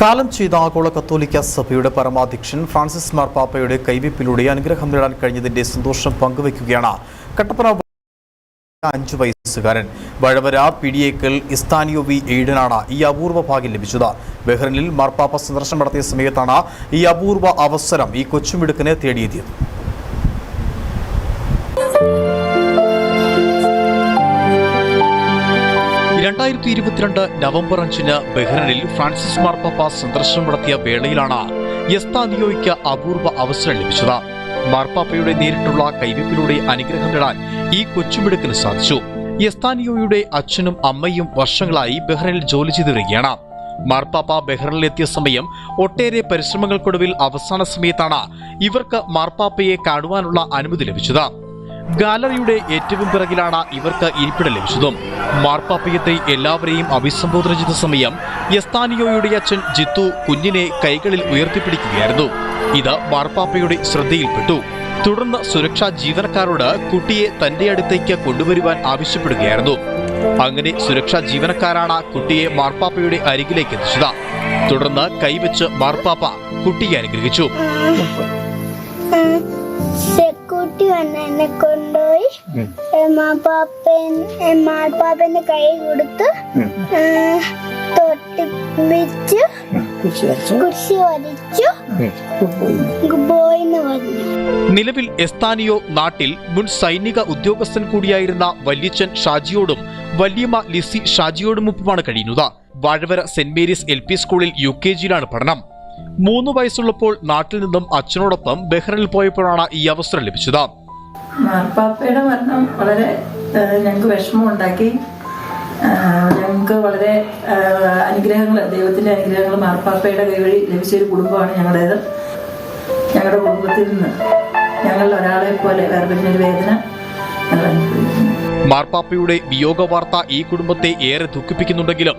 കാലം ചെയ്ത ആഗോള കത്തോലിക്ക സഭയുടെ പരമാധ്യക്ഷൻ ഫ്രാൻസിസ് മാർപ്പാപ്പയുടെ കൈവയ്പിലൂടെ അനുഗ്രഹം നേടാൻ കഴിഞ്ഞതിന്റെ സന്തോഷം പങ്കുവയ്ക്കുകയാണ്. കട്ടപ്പന അഞ്ചു വയസ്സുകാരൻ. വഴവര പിടിയേക്കൽ ഇസ്താനിയോ വി എയ്ഡനാണ് ഈ അപൂർവ ഭാഗ്യം ലഭിച്ചത്. ബഹ്റിനിൽ മാർപ്പാപ്പ സന്ദർശനം നടത്തിയ സമയത്താണ് ഈ അപൂർവ അവസരം ഈ കൊച്ചുമിടുക്കിനെ തേടിയെത്തിയത്. രണ്ടായിരത്തി ഇരുപത്തിരണ്ട് നവംബർ അഞ്ചിന് ബഹ്റിനിൽ ഫ്രാൻസിസ് മാർപ്പാപ്പ സന്ദർശനം നടത്തിയ വേളയിലാണ് യസ്താനിയോയ്ക്ക് അപൂർവ അവസരം ലഭിച്ചത്. മാർപ്പാപ്പയുടെ നേരിട്ടുള്ള കൈവയ്പിലൂടെ അനുഗ്രഹം നേടാൻ ഈ കൊച്ചുമിടുക്കിന് സാധിച്ചു. യസ്താനിയോയുടെ അച്ഛനും അമ്മയും വർഷങ്ങളായി ബഹ്റിനിൽ ജോലി ചെയ്തു വരികയാണ്. മാർപ്പാപ്പ ബഹ്റിനിലെത്തിയ സമയം ഒട്ടേറെ പരിശ്രമങ്ങൾക്കൊടുവിൽ അവസാന സമയത്താണ് ഇവർക്ക് മാർപ്പാപ്പയെ കാണുവാനുള്ള അനുമതി ലഭിച്ചത്. ഗാലറിയുടെ ഏറ്റവും പിറകിലാണ് ഇവർക്ക് ഇരിപ്പിടം ലഭിച്ചതും. മാർപ്പാപ്പയത്തെ എല്ലാവരെയും അഭിസംബോധന ചെയ്ത സമയം യസ്താനിയോയുടെ അച്ഛൻ ജിത്തു കുഞ്ഞിനെ കൈകളിൽ ഉയർത്തിപ്പിടിക്കുകയായിരുന്നു. ഇത് മാർപ്പാപ്പയുടെ ശ്രദ്ധയിൽപ്പെട്ടു. തുടർന്ന് സുരക്ഷാ ജീവനക്കാരോട് കുട്ടിയെ തന്റെ അടുത്തേക്ക് കൊണ്ടുവരുവാൻ ആവശ്യപ്പെടുകയായിരുന്നു. അങ്ങനെ സുരക്ഷാ ജീവനക്കാരാണ് കുട്ടിയെ മാർപ്പാപ്പയുടെ അരികിലേക്ക് എത്തിച്ചത്. തുടർന്ന് കൈവച്ച് മാർപ്പാപ്പ കുട്ടിയെ അനുഗ്രഹിച്ചു. സെക്യൂരിറ്റി വന്ന് എന്നെ കൊണ്ടുപോയി. മാപ്പാപ്പൻ മാപ്പാപ്പന്റെ കൈ കൊടുത്ത് തൊട്ടിപ്പിച്ച് കുരിശി വരച്ചു? നിലവിൽ എസ്താനിയോ നാട്ടിൽ മുൻ സൈനിക ഉദ്യോഗസ്ഥൻ കൂടിയായിരുന്ന വല്യച്ഛൻ ഷാജിയോടും വല്യമ്മ ലിസി ഷാജിയോടുമൊപ്പമാണ് കഴിയുന്നത്. Vazhavara Saint Mary's L P സ്കൂളിൽ യു കെ ജിയിലാണ് പഠനം. മൂന്ന് വയസ്സുള്ളപ്പോൾ നാട്ടിൽ നിന്നും അച്ഛനോടൊപ്പം ബഹ്റിനിൽ പോയപ്പോഴാണ് ഈ അവസരം ലഭിച്ചത്. മാർപ്പാപ്പയുടെ മരണം വളരെ ഞങ്ങൾക്ക് വിഷമമുണ്ടാക്കി ഞങ്ങൾക്ക് വളരെ അനുഗ്രഹങ്ങൾ ദൈവത്തിന്റെ അനുഗ്രഹങ്ങൾ മാർപ്പാപ്പയുടെ കൈവഴി ലഭിച്ച ഒരു കുടുംബമാണ് ഞങ്ങളുടേത്. ഞങ്ങളുടെ കുടുംബത്തിൽ നിന്ന് ഞങ്ങൾ ഒരാളെ പോലെ വേർപിരിഞ്ഞൊരു വേദന മാർപ്പാപ്പയുടെ വിയോഗ വാർത്ത ഈ കുടുംബത്തെ ഏറെ ദുഃഖിപ്പിക്കുന്നുണ്ടെങ്കിലും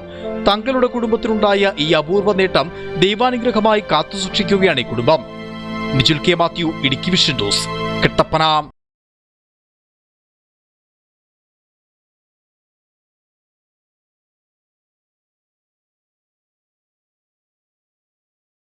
തങ്ങളുടെ കുടുംബത്തിനുണ്ടായ ഈ അപൂർവ നേട്ടം ദൈവാനുഗ്രഹമായി കാത്തുസൂക്ഷിക്കുകയാണ് ഈ കുടുംബം. Nijul K Mathew Idukki Vision News Kattappana.